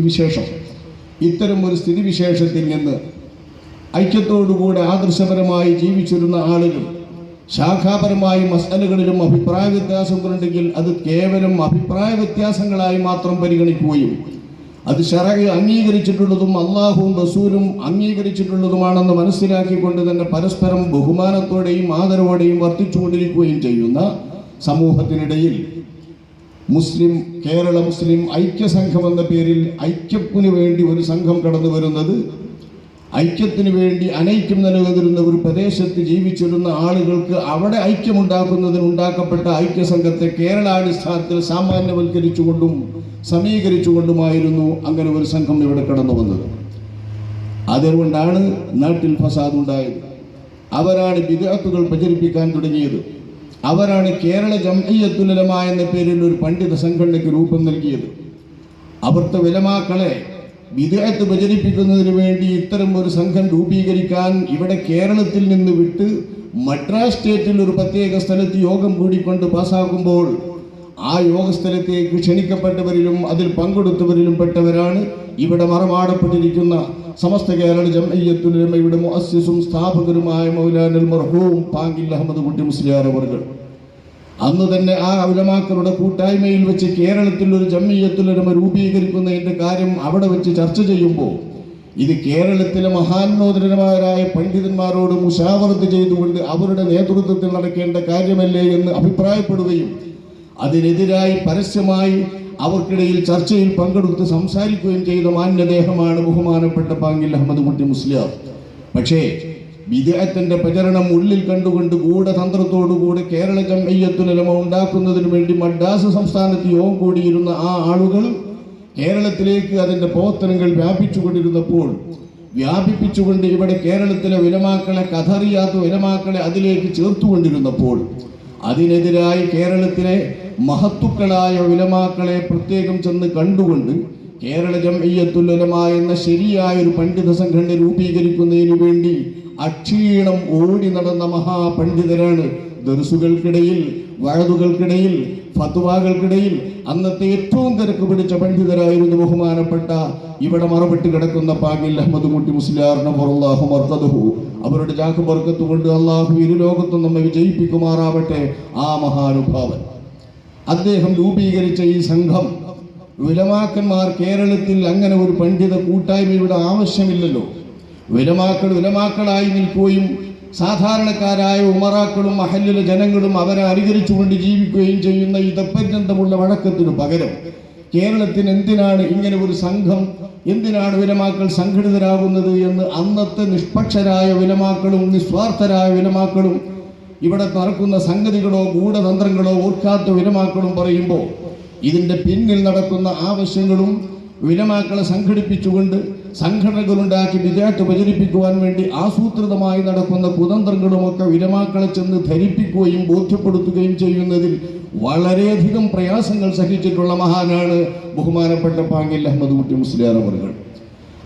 വിശേഷം ഇത്തരം ഒരു സ്ഥിതിവിശേഷത്തിൽ നിന്ന് ഐക്യത്തോടുകൂടെ ആദർശപരമായി ജീവിച്ചിരുന്ന ആളുകൾ ശാഖാപരമായി മസലകളിലും അഭിപ്രായ വ്യത്യാസങ്ങളുണ്ടെങ്കിൽ അത് കേവലം അഭിപ്രായ വ്യത്യാസങ്ങളായി മാത്രം പരിഗണിക്കുകയും അത് ഷറക് അംഗീകരിച്ചിട്ടുള്ളതും അള്ളാഹുവും റസൂലും അംഗീകരിച്ചിട്ടുള്ളതുമാണെന്ന് മനസ്സിലാക്കിക്കൊണ്ട് തന്നെ പരസ്പരം ബഹുമാനത്തോടെയും ആദരവോടെയും വർദ്ധിച്ചുകൊണ്ടിരിക്കുകയും ചെയ്യുന്ന സമൂഹത്തിനിടയിൽ മുസ്ലിം കേരള മുസ്ലിം ഐക്യസംഘം എന്ന പേരിൽ ഐക്യത്തിന് വേണ്ടി ഒരു സംഘം കടന്നു വരുന്നത് ഐക്യത്തിന് വേണ്ടി അനൈക്യം നിലനിന്നിരുന്ന ഒരു പ്രദേശത്ത് ജീവിച്ചിരുന്ന ആളുകൾക്ക് അവിടെ ഐക്യമുണ്ടാക്കുന്നതിന് ഉണ്ടാക്കപ്പെട്ട ഐക്യസംഘത്തെ കേരളാടിസ്ഥാനത്തിൽ സാമാന്യവൽക്കരിച്ചുകൊണ്ടും സമീകരിച്ചുകൊണ്ടുമായിരുന്നു അങ്ങനെ ഒരു സംഘം ഇവിടെ കടന്നു വന്നത്. അതുകൊണ്ടാണ് നാട്ടിൽ ഫസാദ് ഉണ്ടായത്. അവരാണ് വിദഗ്ധകൾ പ്രചരിപ്പിക്കാൻ തുടങ്ങിയത്. അവരാണ് കേരള ജംഇയ്യത്തുലമ എന്ന പേരിൽ ഒരു പണ്ഡിത സംഘടനയ്ക്ക് രൂപം നൽകിയത്. അവിടുത്തെ വിലമാക്കളെ വിദേഹത്ത് പ്രചരിപ്പിക്കുന്നതിന് വേണ്ടി ഇത്തരം ഒരു സംഘം രൂപീകരിക്കാൻ ഇവിടെ കേരളത്തിൽ നിന്ന് വിട്ട് മദ്രാസ് സ്റ്റേറ്റിൽ ഒരു പ്രത്യേക സ്ഥലത്ത് യോഗം കൂടിക്കൊണ്ട് പാസ്സാക്കുമ്പോൾ ആ യോഗസ്ഥലത്തേക്ക് ക്ഷണിക്കപ്പെട്ടവരിലും അതിൽ പങ്കെടുത്തവരിലും പെട്ടവരാണ് ഇവിടെ മറമാടപ്പെട്ടിരിക്കുന്ന സമസ്ത കേരള ജംഇയ്യത്തുലമയുടെ മുഅസ്സിസും സ്ഥാപകരുമായ മൗലാനൽ മർഹൂം പാങ്കിൽ അഹമ്മദ് കുട്ടി മുസ്ലിയാർ അവർകൾ. അന്ന് തന്നെ ആ ഔലമാക്കളുടെ കൂട്ടായ്മയിൽ വെച്ച് കേരളത്തിൽ ഒരു ജമ്മിയത്തിലൊരുമ രൂപീകരിക്കുന്നതിന്റെ കാര്യം അവിടെ വെച്ച് ചർച്ച ചെയ്യുമ്പോൾ ഇത് കേരളത്തിലെ മഹാന്നോദരന്മാരായ പണ്ഡിതന്മാരോട് മുഷാവർത്ത് ചെയ്തുകൊണ്ട് അവരുടെ നേതൃത്വത്തിൽ നടക്കേണ്ട കാര്യമല്ലേ എന്ന് അഭിപ്രായപ്പെടുകയും അതിനെതിരായി പരസ്യമായി അവർക്കിടയിൽ ചർച്ചയിൽ പങ്കെടുത്ത് സംസാരിക്കുകയും ചെയ്ത മാന്യദേഹമാണ് ബഹുമാനപ്പെട്ട പാങ്കിൽ അഹമ്മദ് കുട്ടി മുസ്ലിയാർ. പക്ഷേ വിദേഹത്തിന്റെ പ്രചരണം ഉള്ളിൽ കണ്ടുകൊണ്ട് ഗൂഢതന്ത്രത്തോടുകൂടി കേരള ജംഇയ്യത്തുലമ ഉണ്ടാക്കുന്നതിന് വേണ്ടി മദ്രാസ് സംസ്ഥാനത്ത് യോഗം കൂടിയിരുന്ന ആ ആളുകൾ കേരളത്തിലേക്ക് അതിന്റെ പ്രവർത്തനങ്ങൾ വ്യാപിച്ചുകൊണ്ടിരുന്നപ്പോൾ വ്യാപിപ്പിച്ചുകൊണ്ട് ഇവിടെ കേരളത്തിലെ വിലമാക്കളെ കഥറിയാത്ത വിലമാക്കളെ അതിലേക്ക് ചേർത്തുകൊണ്ടിരുന്നപ്പോൾ അതിനെതിരായി കേരളത്തിലെ മഹത്തുക്കളായ വിലമാക്കളെ പ്രത്യേകം ചെന്ന് കണ്ടുകൊണ്ട് കേരള ജംഇയ്യത്തുലമ എന്ന ശരിയായ ഒരു പണ്ഡിത സംഘടന രൂപീകരിക്കുന്നതിന് വേണ്ടി അക്ഷീണം ഓടി നടന്ന മഹാപണ്ഡിതരാണ്. ദർസുകൾക്കിടയിൽ വഴതുകൾക്കിടയിൽ ഫത്വാകൾക്കിടയിൽ അന്നത്തെ ഏറ്റവും തിരക്ക് പിടിച്ച പണ്ഡിതരായിരുന്നു ബഹുമാനപ്പെട്ട ഇവിടെ മറവിട്ട് കിടക്കുന്ന പാകിൽ അഹമ്മദ് കുട്ടി മുസ്ലിയാറിനെ പുറല്ലാഹു അവരുടെ ജാക്ക് ബർക്കത്ത് കൊണ്ട് അള്ളാഹു ഇരു ലോകത്തും നമ്മെ വിജയിപ്പിക്കുമാറാവട്ടെ ആ മഹാനുഭാവൻ. അദ്ദേഹം രൂപീകരിച്ച ഈ സംഘം വിലമാക്കന്മാർ കേരളത്തിൽ അങ്ങനെ ഒരു പണ്ഡിത കൂട്ടായ്മയുടെ ആവശ്യമില്ലല്ലോ. വിലമാക്കൾ വിലമാക്കളായി നിൽക്കുകയും സാധാരണക്കാരായ ഉമറാക്കളും മഹല്ലിലെ ജനങ്ങളും അവരെ അനുകരിച്ചുകൊണ്ട് ജീവിക്കുകയും ചെയ്യുന്ന ഇതപ്പര്യന്തമുള്ള വഴക്കത്തിനു പകരം കേരളത്തിന് എന്തിനാണ് ഇങ്ങനെ ഒരു സംഘം? എന്തിനാണ് വിലമാക്കൾ സംഘടിതരാകുന്നത് എന്ന് അന്നത്തെ നിഷ്പക്ഷരായ വിലമാക്കളും നിസ്വാർത്ഥരായ വിലമാക്കളും ഇവിടെ നടക്കുന്ന സംഗതികളോ ഗൂഢതന്ത്രങ്ങളോ ഓർക്കാത്ത വിലമാക്കളും പറയുമ്പോൾ ഇതിന്റെ പിന്നിൽ നടക്കുന്ന ആവശ്യങ്ങളും വിലമാക്കളെ സംഘടിപ്പിച്ചുകൊണ്ട് സംഘടനകളുണ്ടാക്കി വിജയത്ത് പ്രചരിപ്പിക്കുവാൻ വേണ്ടി ആസൂത്രിതമായി നടക്കുന്ന കുതന്ത്രങ്ങളുമൊക്കെ വിരമാക്കളെ ചെന്ന് ധരിപ്പിക്കുകയും ബോധ്യപ്പെടുത്തുകയും ചെയ്യുന്നതിൽ വളരെയധികം പ്രയാസങ്ങൾ സഹിച്ചിട്ടുള്ള മഹാനാണ് ബഹുമാനപ്പെട്ട പാങ്കിൽ അഹമ്മദ് കുട്ടി മുസ്ലിയാർ അവർകൾ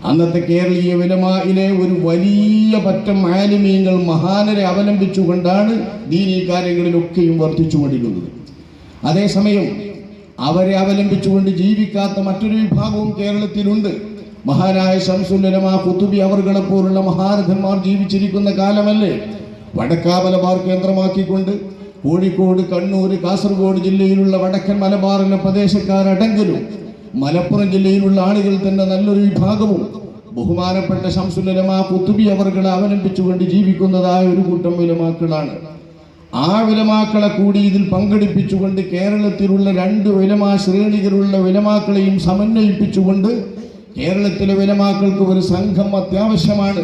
അന്നത്തെ കേരളീയ വിലമായിലെ ഒരു വലിയ പറ്റം ആലിമീങ്ങൾ മഹാനരെ അവലംബിച്ചുകൊണ്ടാണ് ദീനീ കാര്യങ്ങളിലൊക്കെയും വർദ്ധിച്ചുകൊണ്ടിരുന്നത് അതേസമയം അവരെ അവലംബിച്ചുകൊണ്ട് ജീവിക്കാത്ത മറ്റൊരു വിഭാഗവും കേരളത്തിലുണ്ട്. മഹാനായ ശംസുല്ലമ കുത്തുബി അവർകളെ പോലുള്ള മഹാരഥന്മാർ ജീവിച്ചിരിക്കുന്ന കാലമല്ലേ? വടക്കാമലബാർ കേന്ദ്രമാക്കിക്കൊണ്ട് കോഴിക്കോട് കണ്ണൂർ കാസർഗോഡ് ജില്ലയിലുള്ള വടക്കൻ മലബാറിലെ പ്രദേശക്കാരടങ്കിലും മലപ്പുറം ജില്ലയിലുള്ള ആളുകൾ തന്നെ നല്ലൊരു വിഭാഗവും ബഹുമാനപ്പെട്ട ശംസുലമ കുത്തുബി അവർകളെ അവലംബിച്ചുകൊണ്ട് ജീവിക്കുന്നതായ ഒരു കൂട്ടം വിലമാക്കളാണ്. ആ വിലമാക്കളെ കൂടി ഇതിൽ പങ്കെടുപ്പിച്ചുകൊണ്ട് കേരളത്തിലുള്ള രണ്ട് വിലമാ ശ്രേണികളുള്ള വിലമാക്കളെയും സമന്വയിപ്പിച്ചുകൊണ്ട് കേരളത്തിലെ വിലമാക്കൾക്ക് ഒരു സംഘം അത്യാവശ്യമാണ്.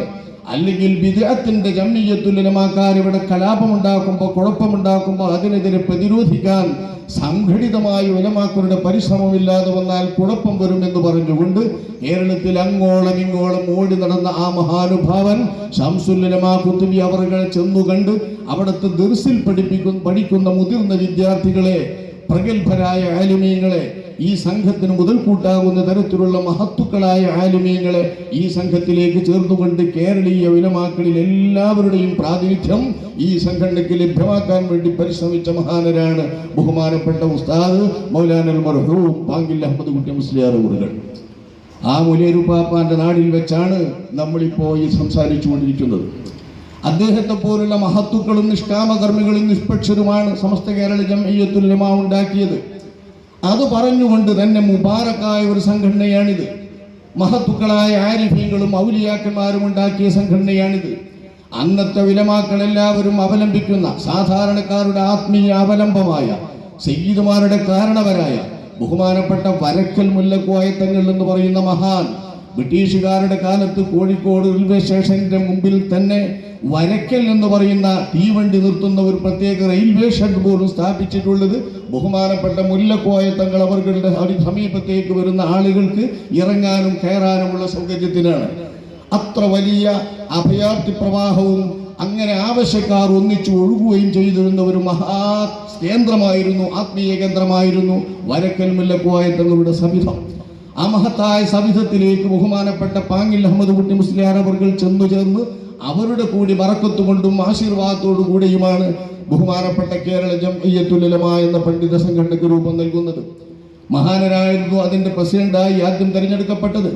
അല്ലെങ്കിൽ വിദേഹത്തിന്റെ ജമ്മിയത്തുലമാക്കാർ ഇവിടെ കലാപമുണ്ടാക്കുമ്പോൾ കുഴപ്പമുണ്ടാക്കുമ്പോൾ അതിനെതിരെ പ്രതിരോധിക്കാൻ സംഘടിതമായ ഉലമാക്കളുടെ പരിശ്രമമില്ലാതെ വന്നാൽ കുഴപ്പം വരുമെന്ന് പറഞ്ഞുകൊണ്ട് കേരളത്തിൽ അങ്ങോളം ഇങ്ങോളം ഓടി നടന്ന ആ മഹാനുഭാവൻ ഷംസുല്ലമാ കുത്തുബി അവറുകളെ ചെന്നുകണ്ട് അവിടുത്തെ ദർസിൽ പഠിപ്പിക്കുന്ന പഠിക്കുന്ന മുതിർന്ന വിദ്യാർത്ഥികളെ പ്രഗത്ഭരായ ആലിമീങ്ങളെ ഈ സംഘത്തിന് മുതൽക്കൂട്ടാകുന്ന തരത്തിലുള്ള മഹത്തുക്കളായ ആലിമീങ്ങളെ ഈ സംഘത്തിലേക്ക് ചേർന്നുകൊണ്ട് കേരളീയ വിലമാക്കളിൽ എല്ലാവരുടെയും പ്രാതിനിധ്യം ഈ സംഘടനയ്ക്ക് ലഭ്യമാക്കാൻ വേണ്ടി പരിശ്രമിച്ച മഹാനരാണ് ബഹുമാനപ്പെട്ട ഉസ്താദ് മൗലാനൽ മർഹൂം പാങ്കിൽ അഹമ്മദ് കുട്ടി മുസ്ലിയാർ അവറുകൾ ആ മുലേരുപ്പാപ്പാന്റെ നാടിൽ വെച്ചാണ് നമ്മളിപ്പോൾ ഈ സംസാരിച്ചു കൊണ്ടിരിക്കുന്നത് അദ്ദേഹത്തെ പോലുള്ള മഹത്തുക്കളും നിഷ്കാമകർമ്മികളും നിഷ്പക്ഷരുമാണ് സമസ്ത കേരള ജമയ്യത്തുലമ ഉണ്ടാക്കിയത്. അത് പറഞ്ഞുകൊണ്ട് തന്നെ മുബാറക്കായ ഒരു സംഘടനയാണിത്. മഹത്തുക്കളായ ആരിഫ്യങ്ങളും ഔലിയാക്കന്മാരും ഉണ്ടാക്കിയ സംഘടനയാണിത്. അന്നത്തെ വിലമാക്കളെല്ലാവരും അവലംബിക്കുന്ന സാധാരണക്കാരുടെ ആത്മീയ അവലംബമായ സയ്യിദുമാരുടെ കാരണവരായ ബഹുമാനപ്പെട്ട വരക്കൽ മുല്ലക്കോയത്തങ്ങൾ എന്ന് പറയുന്ന മഹാൻ ബ്രിട്ടീഷുകാരുടെ കാലത്ത് കോഴിക്കോട് റെയിൽവേ സ്റ്റേഷന്റെ മുമ്പിൽ തന്നെ വരക്കൽ എന്ന് പറയുന്ന തീവണ്ടി നിർത്തുന്ന ഒരു പ്രത്യേക റെയിൽവേ ഷെഡ് പോലും സ്ഥാപിച്ചിട്ടുള്ളത് ബഹുമാനപ്പെട്ട മുല്ലക്കോയ തങ്ങൾ അവരുടെ സമീപത്തേക്ക് വരുന്ന ആളുകൾക്ക് ഇറങ്ങാനും കയറാനുമുള്ള സൗകര്യത്തിനാണ്. അത്ര വലിയ അഭയാർത്ഥി പ്രവാഹവും അങ്ങനെ ആവശ്യക്കാർ ഒന്നിച്ചു ഒഴുകുകയും ചെയ്തിരുന്ന ഒരു മഹാ കേന്ദ്രമായിരുന്നു ആത്മീയ കേന്ദ്രമായിരുന്നു വരക്കൽ മുല്ലക്കോയ തങ്ങളുടെ സവിധം ആ മഹത്തായ സവിധത്തിലേക്ക് ബഹുമാനപ്പെട്ട പാങ്ങിൽ അഹമ്മദ് കുട്ടി മുസ്ലിയാർ അവർകൾ ചെന്നു ചേർന്ന് അവരുടെ കൂടി മറക്കത്തുകൊണ്ടും ആശീർവാദത്തോടു കൂടിയുമാണ് ബഹുമാനപ്പെട്ട കേരള ജംഇയ്യത്തുലമ എന്ന പണ്ഡിത സംഘടനയ്ക്ക് രൂപം നൽകുന്നത്. മഹാനരായിരുന്നു അതിന്റെ പ്രസിഡന്റായി ആദ്യം തെരഞ്ഞെടുക്കപ്പെട്ടത്.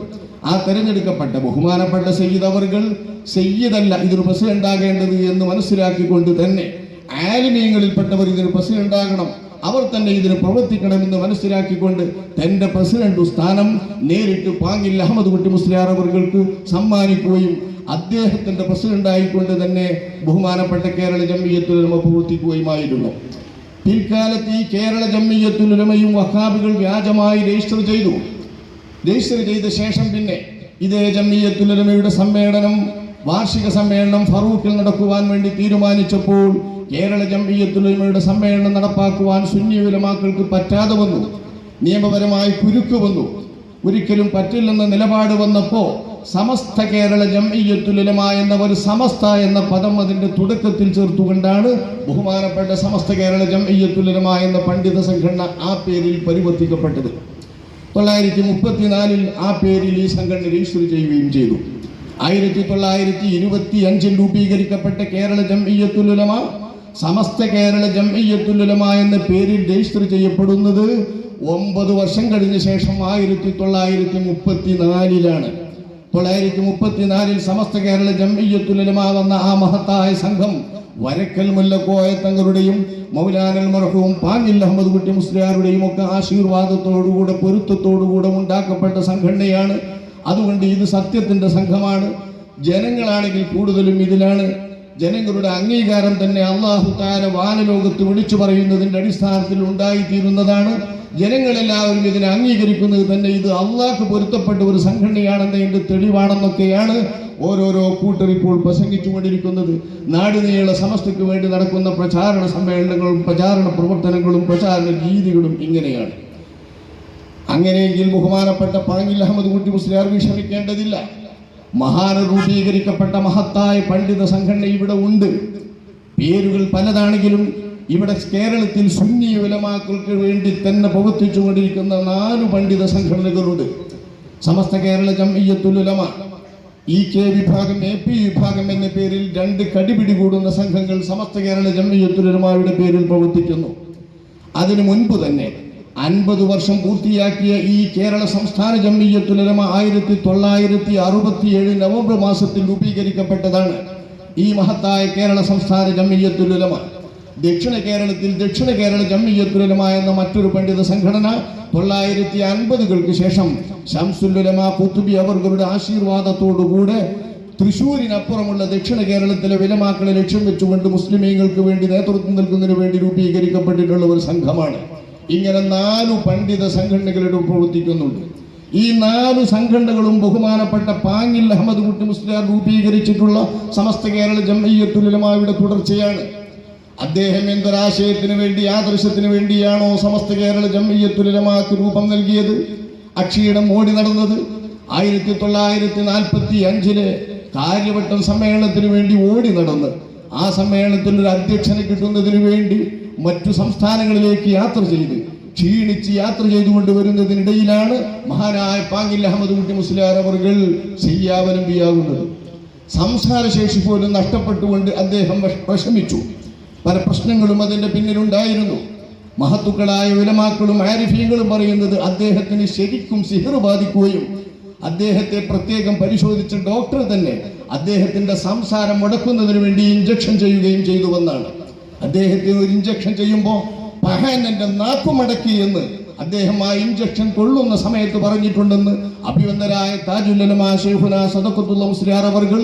ആ തെരഞ്ഞെടുക്കപ്പെട്ട ബഹുമാനപ്പെട്ട സയ്യിദ് അവർകൾ സയ്യിദല്ല ഇതൊരു പ്രസിഡന്റ് ആകേണ്ടത് എന്ന് മനസ്സിലാക്കിക്കൊണ്ട് തന്നെ ആലിമീങ്ങളിൽപ്പെട്ടവർ ഇതിന് പ്രസിഡന്റ് ആകണം അവർ തന്നെ ഇതിന് പ്രവർത്തിക്കണമെന്ന് മനസ്സിലാക്കിക്കൊണ്ട് തന്റെ പ്രസിഡന്റ് സ്ഥാനം നേരിട്ട് പാങ്ങിൽ അഹമ്മദ് കുട്ടി മുസ്ലിയാർ അവർക്ക് സമ്മാനിക്കുകയും അദ്ദേഹത്തിന്റെ പ്രസിഡന്റ് ആയിക്കൊണ്ട് തന്നെ ബഹുമാനപ്പെട്ട കേരള ജമ്മിയത്തുലമ പ്രവർത്തിക്കുകയുമായിരുന്നു പിൽക്കാലത്ത് ഈ കേരള ജമ്മിയത്തുലമയും വഹാബികൾ വ്യാജമായി രജിസ്റ്റർ ചെയ്തു. രജിസ്റ്റർ ചെയ്ത ശേഷം പിന്നെ ഇതേ ജമ്മിയത്തുലമയുടെ സമ്മേളനം വാർഷിക സമ്മേളനം ഫറൂഖിൽ നടക്കുവാൻ വേണ്ടി തീരുമാനിച്ചപ്പോൾ കേരള ജമ്മിയത്തുലമയുടെ സമ്മേളനം നടപ്പാക്കുവാൻ സുന്നി ഉലമാക്കൾക്ക് പറ്റാതെ വന്നു. നിയമപരമായി കുരുക്ക് വന്നു. ഒരിക്കലും പറ്റില്ലെന്ന നിലപാട് വന്നപ്പോൾ സമസ്ത കേരള ജംഇയ്യത്തുലമ എന്ന ഒരു സമസ്ത എന്ന പദം അതിന്റെ തുടക്കത്തിൽ ചേർത്തുകൊണ്ടാണ് ബഹുമാനപ്പെട്ട സമസ്ത കേരള ജംഇയ്യത്തുലമ എന്ന പണ്ഡിത സംഘടന ആ പേരിൽ പരിവർത്തിക്കപ്പെട്ടത്. തൊള്ളായിരത്തി മുപ്പത്തിനാലിൽ ആ പേരിൽ ഈ സംഘടന രജിസ്റ്റർ ചെയ്യുകയും ചെയ്തു. ആയിരത്തി തൊള്ളായിരത്തി ഇരുപത്തി അഞ്ചിൽ രൂപീകരിക്കപ്പെട്ട കേരള ജംഇയ്യത്തുലമ സമസ്ത കേരള ജംഇയ്യത്തുലമ എന്ന പേരിൽ രജിസ്റ്റർ ചെയ്യപ്പെടുന്നത് ഒമ്പത് വർഷം കഴിഞ്ഞ ശേഷം ആയിരത്തി തൊള്ളായിരത്തി മുപ്പത്തിനാലിലാണ് തൊള്ളായിരത്തി മുപ്പത്തിനാലിൽ സമസ്ത കേരള ജംഇയ്യത്തുലമ വന്ന ആ മഹത്തായ സംഘം വരക്കൽ മുല്ലക്കോയ തങ്ങളുടെയും മൗലാനൽ മറഹവും പാങ്ങിൽ അഹമ്മദ് കുട്ടി മുസ്ലിയാരുടെയും ഒക്കെ ആശീർവാദത്തോടുകൂടെ പൊരുത്തത്തോടുകൂടെ ഉണ്ടാക്കപ്പെട്ട സംഘടനയാണ് അതുകൊണ്ട് ഇത് സത്യത്തിന്റെ സംഘമാണ്. ജനങ്ങളാണെങ്കിൽ കൂടുതലും ഇതിലാണ്. ജനങ്ങളുടെ അംഗീകാരം തന്നെ അള്ളാഹു താര വാനലോകത്ത് വിളിച്ചു പറയുന്നതിന്റെ അടിസ്ഥാനത്തിൽ ഉണ്ടായിത്തീരുന്നതാണ്. ജനങ്ങളെല്ലാവരും ഇതിനെ അംഗീകരിക്കുന്നത് തന്നെ ഇത് അള്ളാഹ് പൊരുത്തപ്പെട്ട ഒരു സംഘടനയാണെന്നതിന്റെ തെളിവാണെന്നൊക്കെയാണ് ഓരോരോ കൂട്ടർ ഇപ്പോൾ പ്രസംഗിച്ചുകൊണ്ടിരിക്കുന്നത്. നാടിനീള സമസ്തയ്ക്ക് വേണ്ടി നടക്കുന്ന പ്രചാരണ സമ്മേളനങ്ങളും പ്രചാരണ പ്രവർത്തനങ്ങളും പ്രചാരണ രീതികളും ഇങ്ങനെയാണ്. അങ്ങനെയെങ്കിൽ ബഹുമാനപ്പെട്ട പാങ്ങിൽ അഹമ്മദ് കുട്ടി മുസ്ലിയാർ വിഷമിക്കേണ്ടതില്ല മഹാന രൂപീകരിക്കപ്പെട്ട മഹത്തായ പണ്ഡിത സംഘടന ഇവിടെ ഉണ്ട്. പേരുകൾ പലതാണെങ്കിലും ഇവിടെ കേരളത്തിൽ സുന്നി ഉലമാക്കൾക്ക് വേണ്ടി തന്നെ പ്രവർത്തിച്ചുകൊണ്ടിരിക്കുന്ന നാല് പണ്ഡിത സംഘടനകളുണ്ട്. സമസ്ത കേരള ജംഇയ്യത്തുലുലമ ഇ കെ വിഭാഗം എ പി വിഭാഗം എന്ന പേരിൽ രണ്ട് കടിപിടി കൂടുന്ന സംഘങ്ങൾ സമസ്ത കേരള ജംഇയ്യത്തുലുലമയുടെ പേരിൽ പ്രവർത്തിക്കുന്നു. അതിനു മുൻപ് തന്നെ അൻപത് വർഷം പൂർത്തിയാക്കിയ ഈ കേരള സംസ്ഥാന ജമ്മിയത്തുലരമ ആയിരത്തി തൊള്ളായിരത്തി അറുപത്തിയേഴ് നവംബർ മാസത്തിൽ രൂപീകരിക്കപ്പെട്ടതാണ് ഈ മഹത്തായ കേരള സംസ്ഥാന ജമ്മിയത്തുലമ ദക്ഷിണ കേരളത്തിൽ ദക്ഷിണ കേരള ജമ്മിയത്തുലമ എന്ന മറ്റൊരു പണ്ഡിത സംഘടന തൊള്ളായിരത്തി അൻപതുകൾക്ക് ശേഷം ഷംസുല്ലുലമ കുത്തുബി അവർകളുടെ ആശീർവാദത്തോടുകൂടെ തൃശൂരിനപ്പുറമുള്ള ദക്ഷിണ കേരളത്തിലെ വിലമാക്കളെ ലക്ഷ്യം വെച്ചുകൊണ്ട് മുസ്ലിമീങ്ങൾക്ക് വേണ്ടി നേതൃത്വം നൽകുന്നതിന് വേണ്ടി രൂപീകരിക്കപ്പെട്ടിട്ടുള്ള ഒരു സംഘമാണ്. ഇങ്ങനെ നാലു പണ്ഡിത സംഘടനകളിലും പ്രവർത്തിക്കുന്നുണ്ട്. ഈ നാലു സംഘടനകളും ബഹുമാനപ്പെട്ട പാങ്ങിൽ അഹമ്മദ് കുട്ടി മുസ്ലിയാർ രൂപീകരിച്ചിട്ടുള്ള സമസ്ത കേരള ജമ്മയ്യത്തുലമായുടെ തുടർച്ചയാണ്. അദ്ദേഹം എന്തൊരാശയത്തിന് വേണ്ടി ആദർശത്തിന് വേണ്ടിയാണോ സമസ്ത കേരള ജമ്മയ്യത്തുലമാക്ക് രൂപം നൽകിയത്? അക്ഷീണം ഓടി നടന്നത് ആയിരത്തി തൊള്ളായിരത്തി നാൽപ്പത്തി അഞ്ചിലെ കാര്യവട്ടം സമ്മേളനത്തിന് വേണ്ടി ഓടി നടന്ന് ആ സമ്മേളനത്തിൽ ഒരു അധ്യക്ഷനെ കിട്ടുന്നതിന് വേണ്ടി മറ്റു സംസ്ഥാനങ്ങളിലേക്ക് യാത്ര ചെയ്ത് ക്ഷീണിച്ച് യാത്ര ചെയ്തുകൊണ്ട് വരുന്നതിനിടയിലാണ് മഹാനായ പാങ്ങിൽ അഹമ്മദ് കുട്ടി മുസ്ലിയാർ അവർ ചെയ്യാവലംബിയാകുന്നത് സംസാരശേഷി പോലും നഷ്ടപ്പെട്ടുകൊണ്ട് അദ്ദേഹം വിഷ- വിഷമിച്ചു. പല പ്രശ്നങ്ങളും അതിന്റെ പിന്നിലുണ്ടായിരുന്നു. മഹത്തുക്കളായ വിലമാക്കളും ആരിഫീങ്ങളും പറയുന്നത് അദ്ദേഹത്തിന് ശരിക്കും സിഹർ ബാധിക്കുകയും അദ്ദേഹത്തെ പ്രത്യേകം പരിശോധിച്ച ഡോക്ടർ തന്നെ അദ്ദേഹത്തിന്റെ സംസാരം മുടക്കുന്നതിന് വേണ്ടി ഇഞ്ചക്ഷൻ ചെയ്യുകയും ചെയ്തുവെന്നാണ് അദ്ദേഹത്തെ ഒരു ഇഞ്ചക്ഷൻ ചെയ്യുമ്പോൾ പഹാൻ എന്റെ നാക്കുമടക്കി എന്ന് അദ്ദേഹം ആ ഇഞ്ചക്ഷൻ കൊള്ളുന്ന സമയത്ത് പറഞ്ഞിട്ടുണ്ടെന്ന് അഭിവന്ദരായ താജുല്ലമാ ഷെയ്ഖുന സദക്കത്തുള്ള മുസ്ലിയാർ അവർകൾ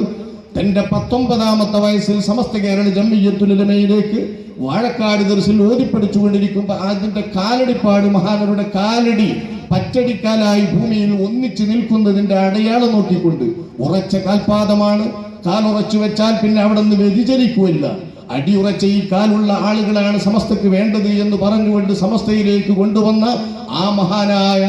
തന്റെ പത്തൊമ്പതാമത്തെ വയസ്സിൽ സമസ്ത കേരള ജമ്മിയത്തുലമയിലേക്ക് വാഴക്കാട് ദർശിൽ ഓതിപ്പടിച്ചുകൊണ്ടിരിക്കുമ്പോൾ അതിന്റെ കാലടിപ്പാട് മഹാനരുടെ കാലടി പച്ചടിക്കാലായി ഭൂമിയിൽ ഒന്നിച്ചു നിൽക്കുന്നതിന്റെ അടയാളം നോക്കിക്കൊണ്ട് ഉറച്ച കാൽപാദമാണ്. കാലുറച്ചു വെച്ചാൽ പിന്നെ അവിടെ നിന്ന് വ്യതിചലിക്കുമില്ല അടിയുറച്ച ഈ കാലുള്ള ആളുകളാണ് സമസ്തക്ക് വേണ്ടത് എന്ന് പറഞ്ഞുകൊണ്ട് സമസ്തയിലേക്ക് കൊണ്ടുവന്ന ആ മഹാനായ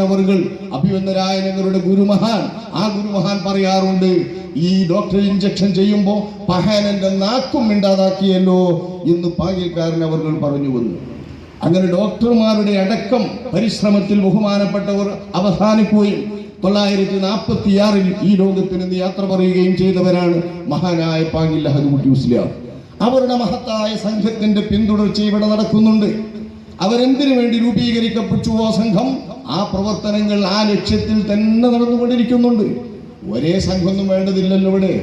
അവറുകൾ അഭിവന്ദരായ ഞങ്ങളുടെ ഗുരുമഹാൻ. ആ ഗുരുമഹാൻ പറയാറുണ്ട് ഈ ഡോക്ടർ ഇഞ്ചക്ഷൻ ചെയ്യുമ്പോൾ പഹാനന്റെ നാക്കും മിണ്ടാതാക്കിയല്ലോ എന്ന് പാകിയക്കാരൻ അവർ പറഞ്ഞു വന്നു. അങ്ങനെ ഡോക്ടർമാരുടെ അടക്കം പരിശ്രമത്തിൽ ബഹുമാനപ്പെട്ടവർ അവസാനിക്കുകയും തൊള്ളായിരത്തി നാൽപ്പത്തിയാറിൽ ഈ ലോകത്തിന് യാത്ര പറയുകയും ചെയ്തവരാണ് മഹാനായ പാങ്ങിൽ അഹദുമുട്ടി മുസ്ലിയാർ അവരുടെ മഹത്തായ സംഘത്തിന്റെ പിന്തുടർച്ച ഇവിടെ നടക്കുന്നുണ്ട്. അവരെന്തിനു വേണ്ടി രൂപീകരിക്കപ്പെട്ടുവോ സംഘം? ആ പ്രവർത്തനങ്ങൾ ആ ലക്ഷ്യത്തിൽ തന്നെ നടന്നുകൊണ്ടിരിക്കുന്നുണ്ട്. ഒരേ സംഘമൊന്നും വേണ്ടതില്ലല്ലോ ഇവിടെ.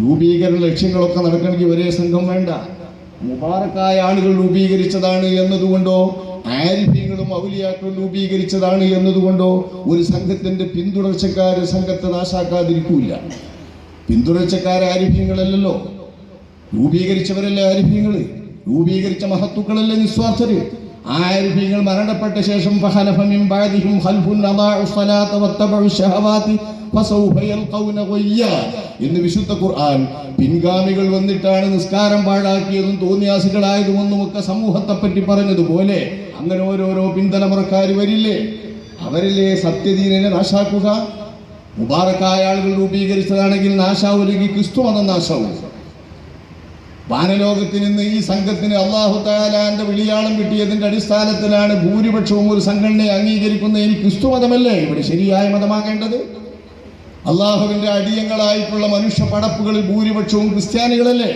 രൂപീകരണ ലക്ഷ്യങ്ങളൊക്കെ നടക്കണമെങ്കിൽ ഒരേ സംഘം വേണ്ട. മുബാറക്കായ ആളുകൾ രൂപീകരിച്ചതാണ് എന്നതുകൊണ്ടോ? ആരിഫ്യങ്ങളും ഔലിയാക്കളും രൂപീകരിച്ചതാണ് എന്നതുകൊണ്ടോ? ഒരു സംഘത്തിന്റെ പിന്തുടർച്ചക്കാർ സംഘത്തെ നാശാക്കാതിരിക്കൂല പിന്തുടർച്ചക്കാർ ആരിഫ്യങ്ങളല്ലല്ലോ. രൂപീകരിച്ചവരല്ലേ ആരിഫ്യങ്ങൾ? രൂപീകരിച്ച മഹത്തുക്കളല്ലേ നിസ്വാർത്ഥര്? ആ നിങ്ങൾ മരണപ്പെട്ട ശേഷം എന്ന് വിശുദ്ധ ഖുർആൻ പിൻഗാമികൾ വന്നിട്ടാണ് നിസ്കാരം പാഴാക്കിയതും തോന്നിയാസികളായതും ഒന്നുമൊക്കെ സമൂഹത്തെ പറ്റി പറഞ്ഞതുപോലെ അങ്ങനെ ഓരോരോ പിന്തലമുറക്കാർ വരില്ലേ? അവരിലെ സത്യദീനനെ നാശാക്കുക? മുബാറക്കായ ആളുകൾ രൂപീകരിച്ചതാണെങ്കിൽ നാശാവുലെങ്കിൽ ക്രിസ്തു വന്ന നാശാവും. വാനലോകത്തിൽ നിന്ന് ഈ സംഘത്തിന് അള്ളാഹു താലാന്റെ വിളിയാളം കിട്ടിയതിന്റെ അടിസ്ഥാനത്തിലാണ് ഭൂരിപക്ഷവും ഒരു സംഘടനയെ അംഗീകരിക്കുന്ന ഈ ക്രിസ്തു മതമല്ലേ? ഇവിടെ ശരിയായ മതമാകേണ്ടത്? അള്ളാഹുവിന്റെ അടിയങ്ങളായിട്ടുള്ള മനുഷ്യ പടപ്പുകളിൽ ഭൂരിപക്ഷവും ക്രിസ്ത്യാനികളല്ലേ?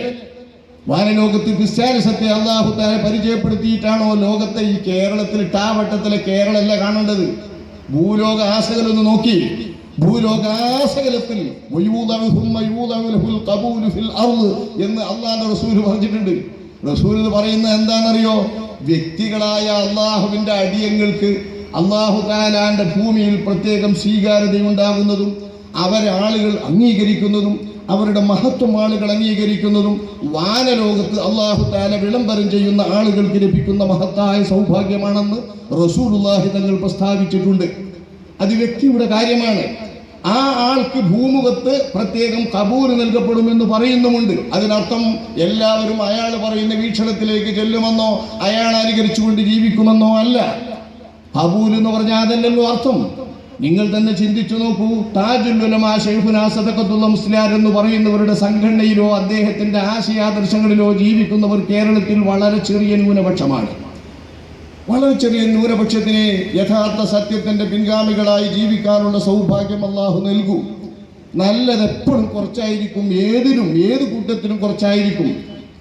വാനലോകത്ത് ക്രിസ്ത്യാനിസത്തെ അള്ളാഹു താല പരിചയപ്പെടുത്തിയിട്ടാണോ ലോകത്തെ ഈ കേരളത്തിൽ ടാവട്ടത്തിലെ കേരളല്ല കാണേണ്ടത്? ഭൂലോക ആശകളൊന്ന് നോക്കി. അർൾ എന്ന് അള്ളാന്റെ റസൂൽ പറഞ്ഞിട്ടുണ്ട്. റസൂൽ എന്ന് പറയുന്നത് എന്താണെന്നറിയോ? വ്യക്തികളായ അള്ളാഹുവിന്റെ അടിയങ്ങൾക്ക് അള്ളാഹു താലാന്റെ ഭൂമിയിൽ പ്രത്യേകം സ്വീകാര്യതയുണ്ടാകുന്നതും അവരെ ആളുകൾ അംഗീകരിക്കുന്നതും അവരുടെ മഹത്വം ആളുകൾ അംഗീകരിക്കുന്നതും വാനലോകത്ത് അള്ളാഹു താല വിളംബരം ചെയ്യുന്ന ആളുകൾക്ക് ലഭിക്കുന്ന മഹത്തായ സൗഭാഗ്യമാണെന്ന് റസൂലുള്ളാഹി തങ്ങൾ പ്രസ്താവിച്ചിട്ടുണ്ട്. അത് വ്യക്തിയുടെ കാര്യമാണ്. ആ ആൾക്ക് ഭൂമുഖത്ത് പ്രത്യേകം കബൂർ നൽകപ്പെടുമെന്ന് പറയുന്നുമുണ്ട്. അതിനർത്ഥം എല്ലാവരും അയാൾ പറയുന്ന വീക്ഷണത്തിലേക്ക് ചെല്ലുമെന്നോ അയാൾ അനുകരിച്ചുകൊണ്ട് ജീവിക്കുമെന്നോ അല്ല. കബൂൽ എന്ന് പറഞ്ഞാൽ അതല്ലല്ലോ അർത്ഥം. നിങ്ങൾ തന്നെ ചിന്തിച്ചു നോക്കൂ താജുല്ലുലമ ഷെയ്ഖുനാ സദഖത്തുള്ള മുസ്ലിയാർ എന്ന് പറയുന്നവരുടെ സംഘടനയിലോ അദ്ദേഹത്തിന്റെ ആശയാദർശങ്ങളിലോ ജീവിക്കുന്നവർ കേരളത്തിൽ വളരെ ചെറിയ ന്യൂനപക്ഷമാണ്. വളരെ ചെറിയ ന്യൂനപക്ഷത്തിന് യഥാർത്ഥ സത്യത്തിന്റെ പിൻഗാമികളായി ജീവിക്കാനുള്ള സൗഭാഗ്യം അള്ളാഹു നൽകൂ. നല്ലത് എപ്പോഴും കുറച്ചായിരിക്കും ഏതിനും ഏത് കൂട്ടത്തിനും കുറച്ചായിരിക്കും.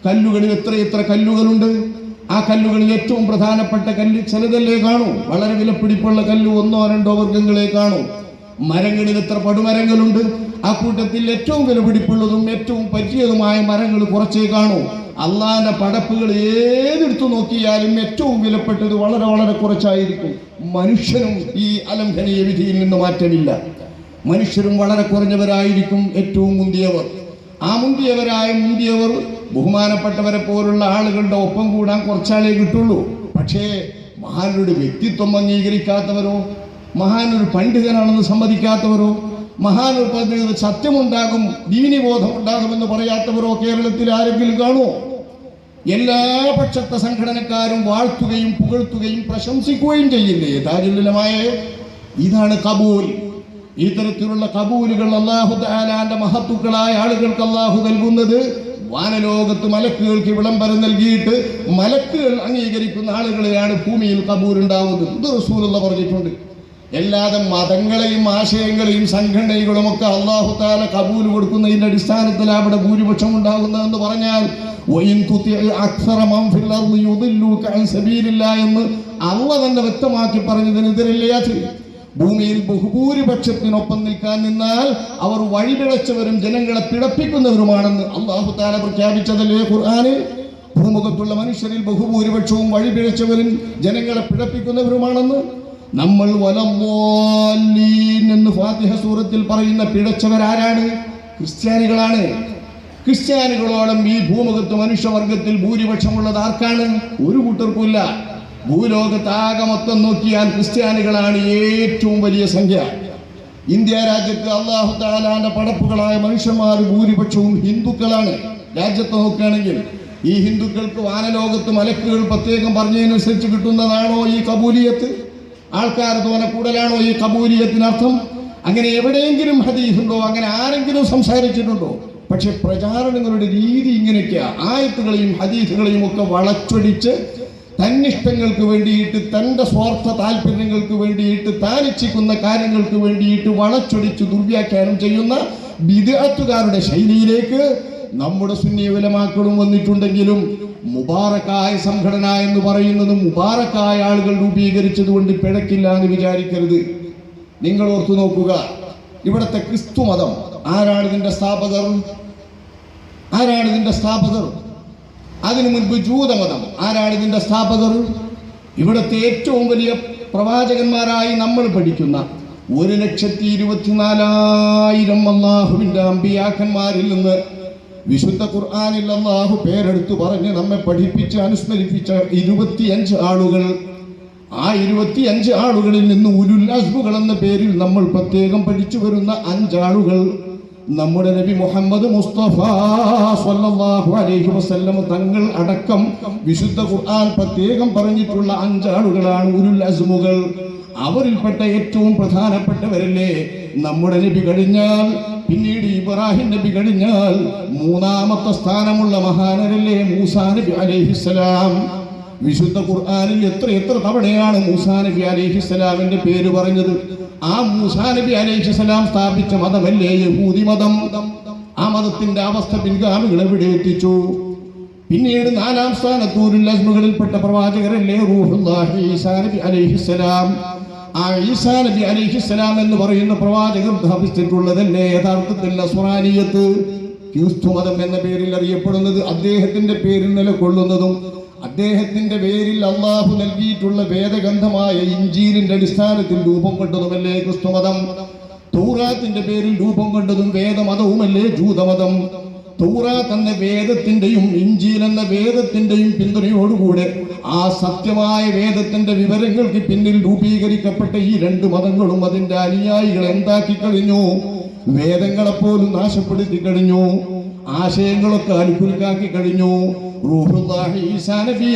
കല്ലുകളിൽ എത്ര എത്ര കല്ലുകളുണ്ട്? ആ കല്ലുകളിൽ ഏറ്റവും പ്രധാനപ്പെട്ട കല്ല് ചിലതല്ലേ കാണൂ? വളരെ വിലപ്പിടിപ്പുള്ള കല്ല് ഒന്നോ രണ്ടോ വർഗങ്ങളെ കാണൂ. മരങ്ങളിൽ എത്ര പടുമരങ്ങളുണ്ട്? ആ കൂട്ടത്തിൽ ഏറ്റവും വിലപിടിപ്പുള്ളതും ഏറ്റവും പറ്റിയതുമായ മരങ്ങൾ കുറച്ചേ കാണൂ. അള്ളാന്റെ പടപ്പുകൾ ഏതെടുത്തു നോക്കിയാലും ഏറ്റവും വിലപ്പെട്ടത് വളരെ വളരെ കുറച്ചായിരിക്കും. മനുഷ്യനും ഈ അലംഘനീയ വിധിയിൽ നിന്ന് മാറ്റമില്ല. മനുഷ്യരും വളരെ കുറഞ്ഞവരായിരിക്കും ഏറ്റവും മുന്തിയവർ. ആ മുന്തിയവരായ മുന്തിയവർ ബഹുമാനപ്പെട്ടവരെ പോലുള്ള ആളുകളുടെ ഒപ്പം കൂടാൻ കുറച്ചാളേ കിട്ടുള്ളൂ. പക്ഷേ മഹാനൊരു വ്യക്തിത്വം അംഗീകരിക്കാത്തവരോ മഹാനൊരു പണ്ഡിതനാണെന്ന് സമ്മതിക്കാത്തവരോ മഹാനൊരു സത്യമുണ്ടാകും ദീനിബോധം ഉണ്ടാകുമെന്ന് പറയാത്തവരോ കേരളത്തിൽ ആരെങ്കിലും കാണുമോ? എല്ലാ പക്ഷത്തെ സംഘടനക്കാരും വാഴ്ത്തുകയും പുകഴ്ത്തുകയും പ്രശംസിക്കുകയും ചെയ്യില്ലേ താജുല്ലുലമായ ഇതാണ് കബൂൽ. ഈ തരത്തിലുള്ള കബൂലുകൾ അള്ളാഹു താലാന്റെ മഹത്തുക്കളായ ആളുകൾക്ക് അള്ളാഹു നൽകുന്നത് വാനലോകത്ത് മലക്കുകൾക്ക് വിളംബരം നൽകിയിട്ട് മലക്കുകൾ അംഗീകരിക്കുന്ന ആളുകളെയാണ് ഭൂമിയിൽ കബൂർ ഉണ്ടാവുന്നത്. ഇത് റസൂലുള്ള പറഞ്ഞിട്ടുണ്ട്. എല്ലാതെ മതങ്ങളെയും ആശയങ്ങളെയും സംഘടനകളും ഒക്കെ അള്ളാഹു താല കബൂൽ കൊടുക്കുന്നതിന്റെ അടിസ്ഥാനത്തിൽ അവിടെ ഭൂരിപക്ഷം ഉണ്ടാകുന്നതെന്ന് പറഞ്ഞാൽ എന്ന് അള്ള തന്നെ വ്യക്തമാക്കി പറഞ്ഞതിനെതിരല്ലയാ അത് ഭൂമിയിൽ ബഹുഭൂരിപക്ഷത്തിനൊപ്പം നിൽക്കാൻ നിന്നാൽ അവർ വഴിപിഴച്ചവരും ജനങ്ങളെ പിടപ്പിക്കുന്നവരുമാണെന്ന് അള്ളാഹു താല പ്രഖ്യാപിച്ചതല്ലേ ഖുർആാനിൽ? ഭൂമുഖത്തുള്ള മനുഷ്യരിൽ ബഹുഭൂരിപക്ഷവും വഴിപിഴച്ചവരും ജനങ്ങളെ പിഴപ്പിക്കുന്നവരുമാണെന്ന് നമ്മൾ വലമ്മോല്ലീൻ എന്ന് ഫാത്തിഹ സൂറത്തിൽ പറയുന്ന പിഴച്ചവരാരാണ്? ക്രിസ്ത്യാനികളാണ്. ക്രിസ്ത്യാനികളോളം ഈ ഭൂമുഖത്ത് മനുഷ്യവർഗത്തിൽ ഭൂരിപക്ഷമുള്ളത് ആർക്കാണ്? ഒരു കൂട്ടർക്കുമില്ല. ഭൂലോകത്താകെ മൊത്തം നോക്കിയാൽ ക്രിസ്ത്യാനികളാണ് ഏറ്റവും വലിയ സംഖ്യ. ഇന്ത്യ രാജ്യത്ത് അള്ളാഹു താലാന്റെ പടപ്പുകളായ മനുഷ്യന്മാർ ഭൂരിപക്ഷവും ഹിന്ദുക്കളാണ്. രാജ്യത്ത് നോക്കുകയാണെങ്കിൽ ഈ ഹിന്ദുക്കൾക്ക് വാനലോകത്ത് മലക്കുകൾ പ്രത്യേകം പറഞ്ഞതിനനുസരിച്ച് കിട്ടുന്നതാണോ ഈ കബൂലിയത്ത്? ആൾക്കാർ തോനെ കൂടലാണോ ഈ കബൂലിയത്തിനർത്ഥം? അങ്ങനെ എവിടെയെങ്കിലും ഹദീസുണ്ടോ? അങ്ങനെ ആരെങ്കിലും സംസാരിച്ചിട്ടുണ്ടോ? പക്ഷെ പ്രചാരണങ്ങളുടെ രീതി ഇങ്ങനെയൊക്കെയാ. ആയത്തുകളെയും ഹദീസുകളെയും ഒക്കെ വളച്ചൊടിച്ച് തന്നിഷ്ടങ്ങൾക്ക് വേണ്ടിയിട്ട് തന്റെ സ്വാർത്ഥ താല്പര്യങ്ങൾക്ക് വേണ്ടിയിട്ട് താനിച്ചിക്കുന്ന കാര്യങ്ങൾക്ക് വേണ്ടിയിട്ട് വളച്ചൊടിച്ച് ദുർവ്യാഖ്യാനം ചെയ്യുന്ന വിദഗ്ധക്കാരുടെ ശൈലിയിലേക്ക് നമ്മുടെ സുന്നിയവലമാക്കളും വന്നിട്ടുണ്ടെങ്കിലും മുബാറക്കായ സംഘടന എന്ന് പറയുന്നത് മുബാറക്കായ ആളുകൾ രൂപീകരിച്ചത് കൊണ്ട് പിഴക്കില്ല എന്ന് വിചാരിക്കരുത്. നിങ്ങൾ ഓർത്തു നോക്കുക. ഇവിടുത്തെ ക്രിസ്തു മതം ആരാണ് ഇതിന്റെ സ്ഥാപകർ? ആരാണ് ഇതിന്റെ സ്ഥാപകർ? അതിനു മുൻപ് ജൂതമതം. ആരാണ് ഇതിന്റെ സ്ഥാപകർ? ഇവിടുത്തെ ഏറ്റവും വലിയ പ്രവാചകന്മാരായി നമ്മൾ പഠിക്കുന്ന ഒരു ലക്ഷത്തി ഇരുപത്തിനാലായിരം അള്ളാഹുവിന്റെ അമ്പിയാക്കന്മാരിൽ നിന്ന് വിശുദ്ധ ഖുർആാനിൽ അള്ളാഹു പേരെടുത്തു പറഞ്ഞ് നമ്മെ പഠിപ്പിച്ച് അനുസ്മരിപ്പിച്ച ഇരുപത്തിയഞ്ച് ആളുകൾ ആ ഇരുപത്തിയഞ്ച് ആളുകളിൽ നിന്ന് ഉരുൽ അസ്ബുകൾ എന്ന പേരിൽ നമ്മൾ പ്രത്യേകം പഠിച്ചു വരുന്ന അഞ്ചാളുകൾ നമ്മുടെ നബി മുഹമ്മദ് മുസ്തഫ സല്ലല്ലാഹു അലൈഹി വസല്ലം തങ്ങൾ അടക്കം വിശുദ്ധ ഖുർആൻ പ്രത്യേകം പറഞ്ഞിട്ടുള്ള അഞ്ചാളുകളാണ് ഉരുൽ അസ്മുകൾ. അവരിൽപ്പെട്ട ഏറ്റവും പ്രധാനപ്പെട്ടവരല്ലേ നമ്മുടെ നബി കഴിഞ്ഞാൽ പിന്നീട് ഇബ്രാഹിം നബി കഴിഞ്ഞാൽ മൂന്നാമത്തെ സ്ഥാനമുള്ള മഹാനരല്ലേ മൂസാ നബി അലൈഹിസ്സലാം. വിശുദ്ധ ഖുർആാനിൽ എത്ര എത്ര തവണയാണ് മൂസാ നബി അലൈഹിസ്സലാമിന്റെ പേര് പറഞ്ഞത്? ആ മൂസാ നബി അലൈഹിസ്സലാം സ്ഥാപിച്ച മതമല്ലേ യഹൂദി മതം? ആ മതത്തിന്റെ അവസ്ഥ പിൻഗാമികൾ എവിടെ എത്തിച്ചു? പിന്നീട് നാലാം സ്ഥാനത്തൂരിൽ അസ്മുകളിൽപ്പെട്ട പ്രവാചകരല്ലേ റൂഹുല്ലാഹി ഈസാ നബി ആ ഈസാ നബി അലൈഹിസ്സലാം എന്ന് പറയുന്ന പ്രവാചകർ സ്ഥാപിച്ചിട്ടുള്ളതല്ലേ? യഥാർത്ഥത്തിൽ ക്രിസ്തു മതം എന്ന പേരിൽ അറിയപ്പെടുന്നത് അദ്ദേഹത്തിന്റെ പേരിൽ നിലകൊള്ളുന്നതും അദ്ദേഹത്തിന്റെ പേരിൽ അള്ളാഹു നൽകിയിട്ടുള്ള വേദഗന്ധമായ ഇഞ്ചീലിന്റെ അടിസ്ഥാനത്തിൽ രൂപം കൊണ്ടതുമല്ലേ ക്രിസ്തുമതം? തൗറാത്തിന്റെ പേരിൽ രൂപം കൊണ്ടതും വേദമതവുമല്ലേ ജൂതമതം? തൗറാത്ത് എന്ന വേദത്തിന്റെയും ഇഞ്ചീൽ എന്ന വേദത്തിന്റെയും പിന്തുണയോടുകൂടെ ആ സത്യമായ വേദത്തിന്റെ വിവരങ്ങൾക്ക് പിന്നിൽ രൂപീകരിക്കപ്പെട്ട ഈ രണ്ട് മതങ്ങളും അതിന്റെ അനുയായികൾ എന്താക്കി കഴിഞ്ഞു? വേദങ്ങളെപ്പോലും നാശപ്പെടുത്തി കഴിഞ്ഞു. ആശയങ്ങളൊക്കെ അനുഭവിക്കാക്കി കഴിഞ്ഞു.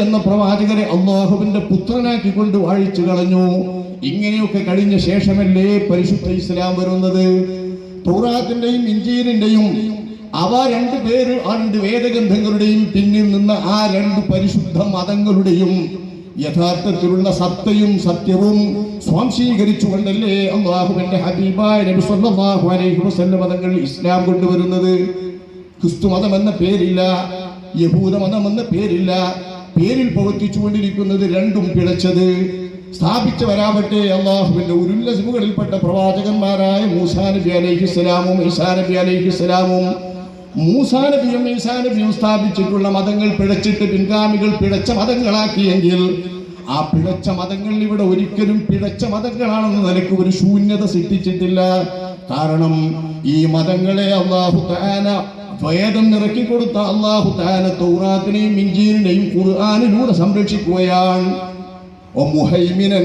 എന്ന പ്രവാചകരെ അള്ളാഹുവിന്റെ പുത്രനാക്കി കൊണ്ട് വാഴിച്ചു കളഞ്ഞു. ഇങ്ങനെയൊക്കെ കഴിഞ്ഞ ശേഷമല്ലേ പരിശുദ്ധ ഇസ്ലാം വരുന്നത്? തോറാത്തിന്റെയും ഇഞ്ചീലിന്റെയും അവ രണ്ട് പേര് രണ്ട് വേദഗ്രന്ഥങ്ങളുടെയും പിന്നിൽ നിന്ന് ആ രണ്ട് പരിശുദ്ധ മതങ്ങളുടെയും യഥാർത്ഥത്തിലുള്ള സത്തയും സത്യവും സ്വാംശീകരിച്ചുകൊണ്ടല്ലേ അള്ളാഹുവിന്റെ ഹബീബായ നബി സല്ലല്ലാഹു അലൈഹി വസല്ലം മതങ്ങൾ ഇസ്ലാം കൊണ്ടുവരുന്നത്? ക്രിസ്തു മതം എന്ന പേരില്ല യഹൂദ മതം എന്ന പേരില്ല പേരിൽ പ്രവർത്തിച്ചുകൊണ്ടിരിക്കുന്നത് രണ്ടും പിഴച്ചത്. സ്ഥാപിച്ചവരാവട്ടെ അള്ളാഹുവിന്റെ ഉരുല്ലസിമുകളിൽപ്പെട്ട പ്രവാചകന്മാരായ മൂസാ നബി അലൈഹിസ്സലാമും ഈസാ നബി അലൈഹിസ്സലാമും മൂസാ നബിയും ഈസാ നബിയും സ്ഥാപിച്ചിട്ടുള്ള മതങ്ങൾ പിഴച്ചിട്ട് പിൻഗാമികൾ പിഴച്ച മതങ്ങളാക്കിയെങ്കിൽ ആ പിഴച്ച മതങ്ങൾ ഇവിടെ ഒരിക്കലും പിഴച്ച മതങ്ങളാണെന്ന് നിലയ്ക്ക് ഒരു ശൂന്യത സൃഷ്ടിച്ചിട്ടില്ല. കാരണം ഈ മതങ്ങളെ അള്ളാഹു താന വേദം ഇറക്കി കൊടുത്ത അള്ളാഹു താന തൗറാത്തിനെയും ഇഞ്ചീലിനെയും ഖുർആാനിലൂടെ സംരക്ഷിക്കുകയാണ് ومهيمنا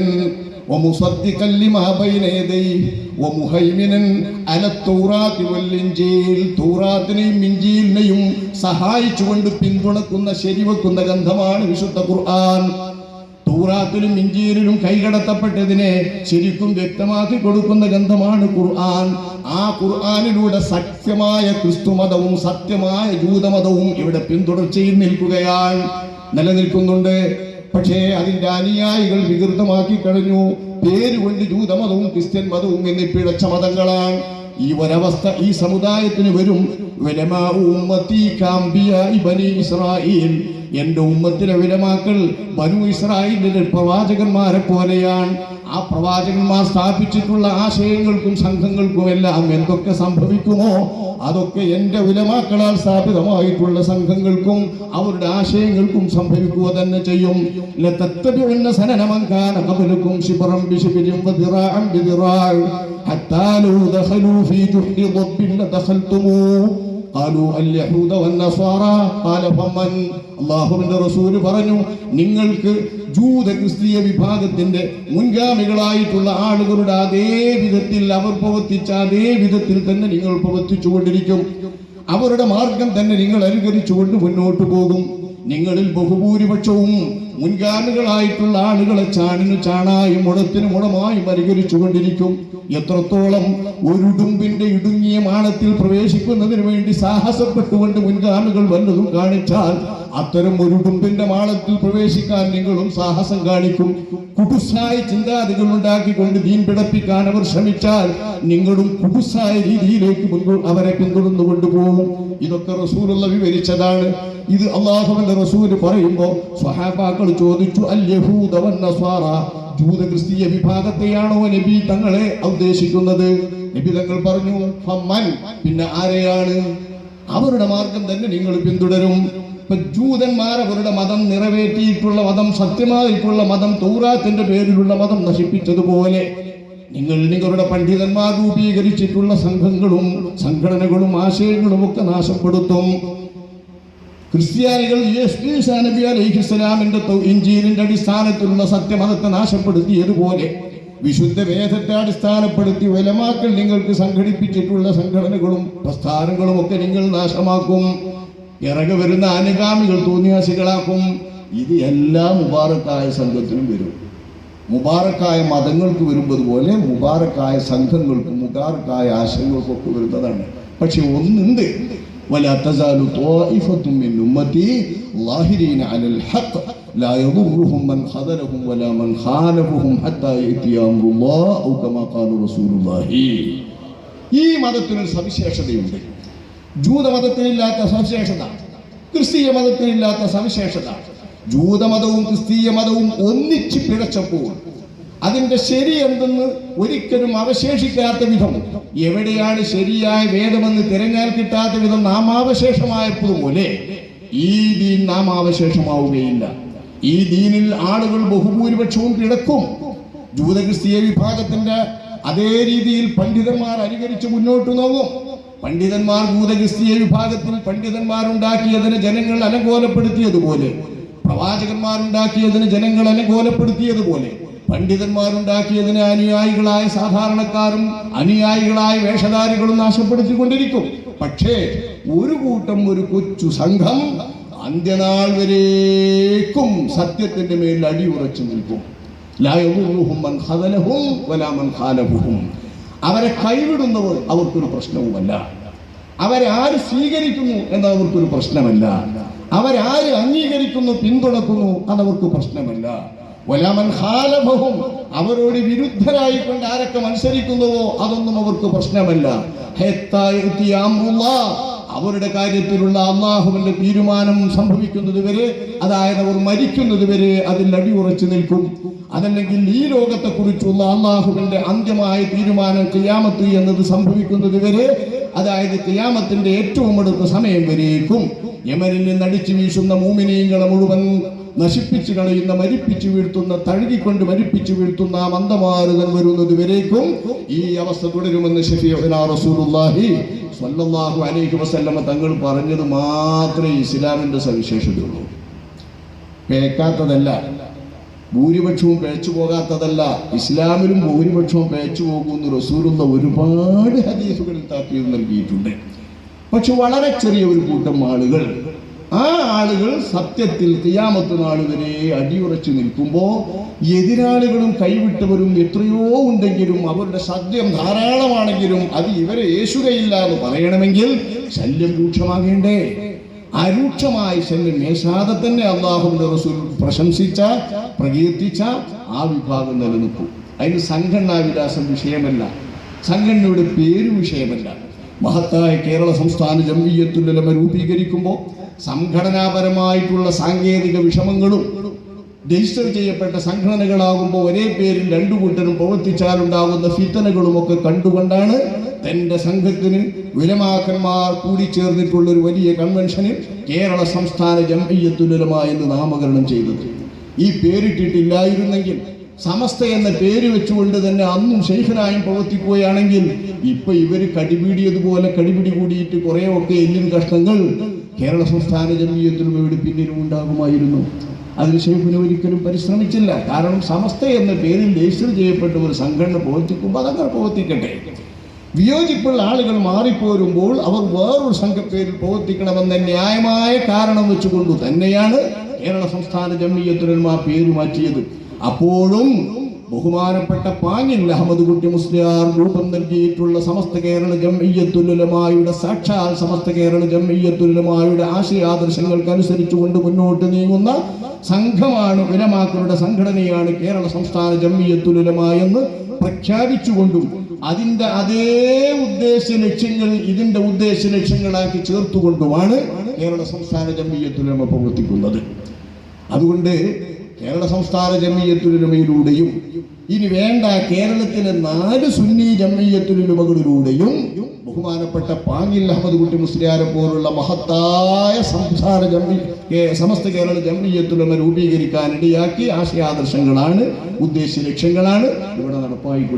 ومصدقا لما بين يديه ومهيمنا على التوراة والإنجيل തൗറാത്തിനെയും ഇഞ്ചീലിനെയും സഹായിച്ചുകൊണ്ട് പിന്തുണക്കുന്ന ശരിവെക്കുന്ന ഗന്ധമാണ് വിശുദ്ധ ഖുർആൻ തൗറാത്തിലും ഇഞ്ചീരിലും കൈകടത്തപ്പെട്ടതിനെ ശരിക്കും വ്യക്തമാക്കി കൊടുക്കുന്ന ഗന്ധമാണ് ഖുർആൻ. ആ ഖുർആാനിലൂടെ സത്യമായ ക്രിസ്തുമതവും സത്യമായ ജൂതമതവും ഇവിടെ പിന്തുടർച്ചയിൽ നിൽക്കുകയാണ്. നിലനിൽക്കുന്നുണ്ട്. പക്ഷേ അതിന്റെ അനുയായികൾ വികൃതമാക്കി കഴിഞ്ഞു. പേരുകൊണ്ട് ജൂതമതവും ക്രിസ്ത്യൻ മതവും എന്നീ പിഴച്ച മതങ്ങളാണ്. ഈ ഒരവസ്ഥ ഈ സമുദായത്തിന് വരും. എന്റെ ഉമ്മത്തിലെ വിലമാക്കൾ ബനു ഇസ്രായേലിന്റെ പ്രവാചകന്മാരെ പോലെയാണ്. ആ പ്രവാചകന്മാർ സ്ഥാപിച്ചിട്ടുള്ള ആശയങ്ങൾക്കും സംഘങ്ങൾക്കും എല്ലാം എന്തൊക്കെ സംഭവിക്കുമോ അതൊക്കെ എന്റെ ഉലമാക്കളാൽ സ്ഥാപിതമായിട്ടുള്ള സംഘങ്ങൾക്കും അവരുടെ ആശയങ്ങൾക്കും സംഭവിക്കുക തന്നെ ചെയ്യും. ലതത്തബിഉന്ന സനന മൻ കാന ഖബലക്കും ശിബ്റൻ ബിശിബ്രിൻ വദിറാഅൻ ബിദിറാഅ ഹത്താ ദഖലൂ ഫീ ജുഹ്രി ضب قالوا اليهود والنصارى قال فمن അള്ളാഹുവിന്റെ റസൂല് പറഞ്ഞു നിങ്ങൾക്ക് ജൂത ക്രിസ്തീയ വിഭാഗത്തിന്റെ മുൻഗാമികളായിട്ടുള്ള ആളുകളുടെ അതേ വിധത്തിൽ അവർ പ്രവർത്തിച്ച അതേ വിധത്തിൽ തന്നെ നിങ്ങൾ പ്രവർത്തിച്ചുകൊണ്ടിരിക്കും അവരുടെ മാർഗം തന്നെ നിങ്ങൾ അനുകരിച്ചുകൊണ്ട് മുന്നോട്ട് പോകും നിങ്ങളിൽ ബഹുഭൂരിപക്ഷവും മുൻഗാമികളായിട്ടുള്ള ആളുകളെ ചാണിനു ചാണായും മുടത്തിനും മുടമായും അനുകരിച്ചുകൊണ്ടിരിക്കും എത്രത്തോളം ഒരുടുമ്പിന്റെ ഇടുങ്ങിയ മാണത്തിൽ പ്രവേശിക്കുന്നതിന് വേണ്ടി സാഹസപ്പെട്ടുകൊണ്ട് മുൻഗാമികൾ വല്ലതും കാണിച്ചാൽ അത്തരം ഒരുടുമ്പിന്റെ മാളത്തിൽ പ്രവേശിക്കാൻ നിങ്ങളും സാഹസം കാണിക്കും. കുടുസായ ചിന്താതികൾ ഉണ്ടാക്കിക്കൊണ്ട് ദീൻ പിടപ്പിക്കാൻ അവർ ശ്രമിച്ചാൽ നിങ്ങളും കുടുസായ രീതിയിലേക്ക് അവരെ പിന്തുടർന്നു കൊണ്ടുപോകും ഇതൊക്കെ റസൂലുള്ള വിവരിച്ചതാണ്. ഇത് അള്ളാഹുവിന്റെ റസൂൽ പറയുമ്പോൾ സ്വഹാബാക്കൾ ചോദിച്ചു അൽ യഹൂദ നസ്വാറ ജൂത ക്രിസ്തീയ വിഭാഗത്തെയാണോ നബി തങ്ങളെ ഉദ്ദേശിക്കുന്നത്? നബി തങ്ങൾ പറഞ്ഞു ഫമ്മൻ. പിന്നെ ആരെയാണ്? അവരുടെ മാർഗം തന്നെ നിങ്ങൾ പിന്തുടരും. ഇപ്പൊ ജൂതന്മാർ അവരുടെ മതം നിറവേറ്റിയിട്ടുള്ള മതം സത്യമായിട്ടുള്ള മതം തൗറാത്തിന്റെ പേരിലുള്ള മതം നശിപ്പിച്ചതുപോലെ നിങ്ങൾ നിങ്ങളുടെ പണ്ഡിതന്മാർ രൂപീകരിച്ചിട്ടുള്ള സംഘങ്ങളും സംഘടനകളും ആശയങ്ങളും ഒക്കെ നാശപ്പെടുത്തും. ക്രിസ്ത്യാനികൾ യേശു ഈസാ നബി ഇഞ്ചീലിന്റെ അടിസ്ഥാനത്തിലുള്ള സത്യമതത്തെ നാശപ്പെടുത്തിയതുപോലെ വിശുദ്ധ വേദത്തെ അടിസ്ഥാനപ്പെടുത്തി വലമാക്കൾ നിങ്ങൾക്ക് സംഘടിപ്പിച്ചിട്ടുള്ള സംഘടനകളും പ്രസ്ഥാനങ്ങളും ഒക്കെ നിങ്ങൾ നാശമാക്കും. ഇറങ്ങി വരുന്ന അനുഗാമികൾ തോന്നിയാസികളാക്കും. ഇത് എല്ലാ മുബാറക്കായ സംഘത്തിനും വരും. മുബാറക്കായ മതങ്ങൾക്ക് വരുന്നത് പോലെ മുബാറക്കായ സംഘങ്ങൾക്കും മുബാറക്കായ ആശയങ്ങൾക്കൊക്കെ വരുന്നതാണ്. പക്ഷെ ഒന്നുണ്ട്. ولا تزال طائفة من أمتي ظاهرين على الحق لا يضرهم من خذلهم ولا من خالفهم حتى يأتي أمر الله أو كما قال رسول الله ഈ മതത്തിനൊരു സവിശേഷതയുണ്ട് ജൂതമതത്തിനില്ലാത്ത സവിശേഷത ക്രിസ്തീയ മതത്തിനില്ലാത്ത സവിശേഷത ജൂതമതവും ക്രിസ്തീയ മതവും ഒന്നിച്ച് പിഴച്ചപ്പോൾ അതിന്റെ ശരി എന്തെന്ന് ഒരിക്കലും അവശേഷിക്കാത്ത വിധം. എവിടെയാണ് ശരിയായ വേദമെന്ന് തിരഞ്ഞാൽ കിട്ടാത്ത വിധം നാമാവശേഷമായതുപോലെ ഈ ദീൻ നാമാവശേഷമാവുകയില്ല ഈ ദീനിൽ ആളുകൾ ബഹുഭൂരിപക്ഷവും കിടക്കും. ജൂതക്രിസ്തീയ വിഭാഗത്തിന്റെ അതേ രീതിയിൽ പണ്ഡിതന്മാർ അനുകരിച്ച് മുന്നോട്ട് നോക്കും. പണ്ഡിതന്മാർ ഭൂതക്രിസ്തീയ വിഭാഗത്തിൽ പണ്ഡിതന്മാരുണ്ടാക്കിയതിന് ജനങ്ങൾ അലങ്കോലപ്പെടുത്തിയതുപോലെ പ്രവാചകന്മാരുണ്ടാക്കിയതിന് ജനങ്ങൾ അലങ്കോലപ്പെടുത്തിയതുപോലെ പണ്ഡിതന്മാരുണ്ടാക്കിയതിന് അനുയായികളായ സാധാരണക്കാരും അനുയായികളായ വേഷധാരികളും നാശപ്പെടുത്തിക്കൊണ്ടിരിക്കും. പക്ഷേ ഒരു കൂട്ടം ഒരു കൊച്ചു സംഘം അന്ത്യനാൾ വരേക്കും സത്യത്തിന്റെ മേൽ അടിയുറച്ചു നിൽക്കും. അവരെ കൈവിടുന്നവർ അവർക്കൊരു പ്രശ്നവുമല്ല. ആര് സ്വീകരിക്കുന്നു എന്ന് അവർക്കൊരു പ്രശ്നമല്ല. അവരാര് അംഗീകരിക്കുന്നു പിന്തുണക്കുന്നു അതവർക്ക് പ്രശ്നമല്ല. ഖാലഫഹും അവരോട് വിരുദ്ധരായിക്കൊണ്ട് ആരൊക്കെ മത്സരിക്കുന്നുവോ അതൊന്നും അവർക്ക് പ്രശ്നമല്ല. അവരുടെ കാര്യത്തിലുള്ള അള്ളാഹുവിന്റെ തീരുമാനം സംഭവിക്കുന്നത് വരെ അതായത് അവർ മരിക്കുന്നത് വരെ അതിൽ അടിയുറച്ചു നിൽക്കും. അതല്ലെങ്കിൽ ഈ ലോകത്തെ കുറിച്ചുള്ള അള്ളാഹുവിന്റെ അന്ത്യമായ തീരുമാനം ചെയ്യാമത്തി എന്നത് സംഭവിക്കുന്നത് വരെ അതായത് കിയാമത്തിന്റെ ഏറ്റവും അടുത്ത സമയം വരേക്കും. യമനിൽ നിന്ന് അടിച്ചു വീശുന്ന മൂമിനീങ്ങളെ മുഴുവൻ നശിപ്പിച്ചു കളയുന്ന മരിപ്പിച്ചു വീഴ്ത്തുന്ന തഴുകിക്കൊണ്ട് മരിപ്പിച്ചു വീഴ്ത്തുന്ന ആ മന്ദമാരുതൻ വരുന്നത് വരേക്കും. ഈ അവസ്ഥ തുടരുമെന്ന് റസൂലുള്ളാഹി സ്വല്ലല്ലാഹു അലൈഹി വസല്ലമ തങ്ങൾ പറഞ്ഞത് മാത്രമേ ഇസ്ലാമിന്റെ സവിശേഷതയുള്ളൂ. പേക്കാത്തതല്ല ഭൂരിപക്ഷവും പേച്ചു പോകാത്തതല്ല. ഇസ്ലാമിലും ഭൂരിപക്ഷവും പേച്ചു പോകുമെന്ന് റസൂലുള്ള ഒരുപാട് ഹദീസുകളിൽ താക്കീത് നൽകിയിട്ടുണ്ട്. പക്ഷെ വളരെ ചെറിയ ഒരു കൂട്ടം ആളുകൾ ആ ആളുകൾ സത്യത്തിൽ തിയാമത്ത് നാൾ വരെ അടിയുറച്ചു നിൽക്കുമ്പോൾ എതിരാളികളും കൈവിട്ടവരും എത്രയോ ഉണ്ടെങ്കിലും അവരുടെ സത്യം ധാരാളമാണെങ്കിലും അത് ഇവരെ യേശുകയില്ല എന്ന് പറയണമെങ്കിൽ ശല്യം രൂക്ഷമാകേണ്ടേ. അരൂക്ഷമായ മേശാതെ തന്നെ അള്ളാഹുവിന്റെ റസൂൽ പ്രശംസിച്ച പ്രകീർത്തിച്ച ആ വിഭാഗം നിലനിൽക്കും. അതിന് സംഘടനാ വിലാസം വിഷയമല്ല. സംഘടനയുടെ പേര് വിഷയമല്ല. മഹത്തായ കേരള സംസ്ഥാന ജംഇയ്യത്തുൽ ഉലമ രൂപീകരിക്കുമ്പോൾ സംഘടനാപരമായിട്ടുള്ള സാങ്കേതിക വിഷമങ്ങളും രജിസ്റ്റർ ചെയ്യപ്പെട്ട സംഘടനകളാകുമ്പോൾ ഒരേ പേരിൽ രണ്ടു കൂട്ടരും പ്രവർത്തിച്ചാലുണ്ടാകുന്ന ഫിത്തനകളും ഒക്കെ കണ്ടുകൊണ്ടാണ് തന്റെ സംഘത്തിന് വിലമാക്കന്മാർ കൂടിച്ചേർന്നിട്ടുള്ള ഒരു വലിയ കൺവെൻഷനിൽ കേരള സംസ്ഥാന ജംഇയ്യത്തുലമ എന്ന് നാമകരണം ചെയ്തത്. ഈ പേരിട്ടിട്ടില്ലായിരുന്നെങ്കിൽ സമസ്ത എന്ന പേര് വെച്ചുകൊണ്ട് തന്നെ അന്നും ശൈഖനായും പ്രവർത്തിക്കുകയാണെങ്കിൽ ഇപ്പൊ ഇവർ കടിപിടിയതുപോലെ കടിപിടി കൂടിയിട്ട് കുറേയൊക്കെ എല്ലിൻ കഷ്ണങ്ങൾ കേരള സംസ്ഥാന ജമീയത്തിലുമയുടെ പിന്നിലും ഉണ്ടാകുമായിരുന്നു. അതിന് ഷെയ്ഖിന് ഒരിക്കലും പരിശ്രമിച്ചില്ല. കാരണം സമസ്ത എന്ന പേരിൽ രജിസ്റ്റർ ചെയ്യപ്പെട്ട ഒരു സംഘടന പ്രവർത്തിക്കുമ്പോൾ അതങ്ങനെ പ്രവർത്തിക്കട്ടെ. വിയോജിപ്പുള്ള ആളുകൾ മാറിപ്പോരുമ്പോൾ അവർ വേറൊരു സംഘപ്പേരിൽ പ്രവർത്തിക്കണമെന്ന ന്യായമായ കാരണം വെച്ചുകൊണ്ട് തന്നെയാണ് കേരള സംസ്ഥാന ജമ്മിയത്തുരന്മാർ പേര് മാറ്റിയത് അപ്പോഴും ബഹുമാനപ്പെട്ട പാഞ്ഞൻ അഹമ്മദ് കുട്ടി മുസ്ലിയാർ രൂപം നൽകിയിട്ടുള്ള സമസ്ത കേരള ജംഇയ്യത്തുലമായുടെ സാക്ഷാൽ സമസ്ത കേരള ജംഇയ്യത്തുലമായുടെ ആശയാദർശങ്ങൾക്ക് അനുസരിച്ചുകൊണ്ട് മുന്നോട്ട് നീങ്ങുന്ന സംഘമാണ് ഉലമാക്കളുടെ സംഘടനയാണ് കേരള സംസ്ഥാന ജംഇയ്യത്തുലമ പ്രഖ്യാപിച്ചുകൊണ്ടും അതിന്റെ അതേ ഉദ്ദേശ ലക്ഷ്യങ്ങൾ ഇതിന്റെ ഉദ്ദേശ ലക്ഷ്യങ്ങളാക്കി ചേർത്തുകൊണ്ടുമാണ് കേരള സംസ്ഥാന ജംഇയ്യത്തുലമ പ്രവർത്തിക്കുന്നത്. അതുകൊണ്ട് കേരള സംസ്ഥാന ജമീയത്തുലുമയിലൂടെയും ഇനി വേണ്ട കേരളത്തിലെ നാല് സുന്നി ജമീയത്തുലുമകളിലൂടെയും ബഹുമാനപ്പെട്ട പാങ്ങിൽ അഹമ്മദ് കുട്ടി മുസ്ലിയാരെ പോലുള്ള മഹത്തായ സംസ്ഥാന ജമ്മി സമസ്ത കേരള ജമീയത്തുലമ രൂപീകരിക്കാൻ ഇടയാക്കി ആശയാദർശങ്ങളാണ് ഉദ്ദേശ ലക്ഷ്യങ്ങളാണ് ഇവിടെ നടപ്പായിക്കൊണ്ടിരിക്കുന്നത്.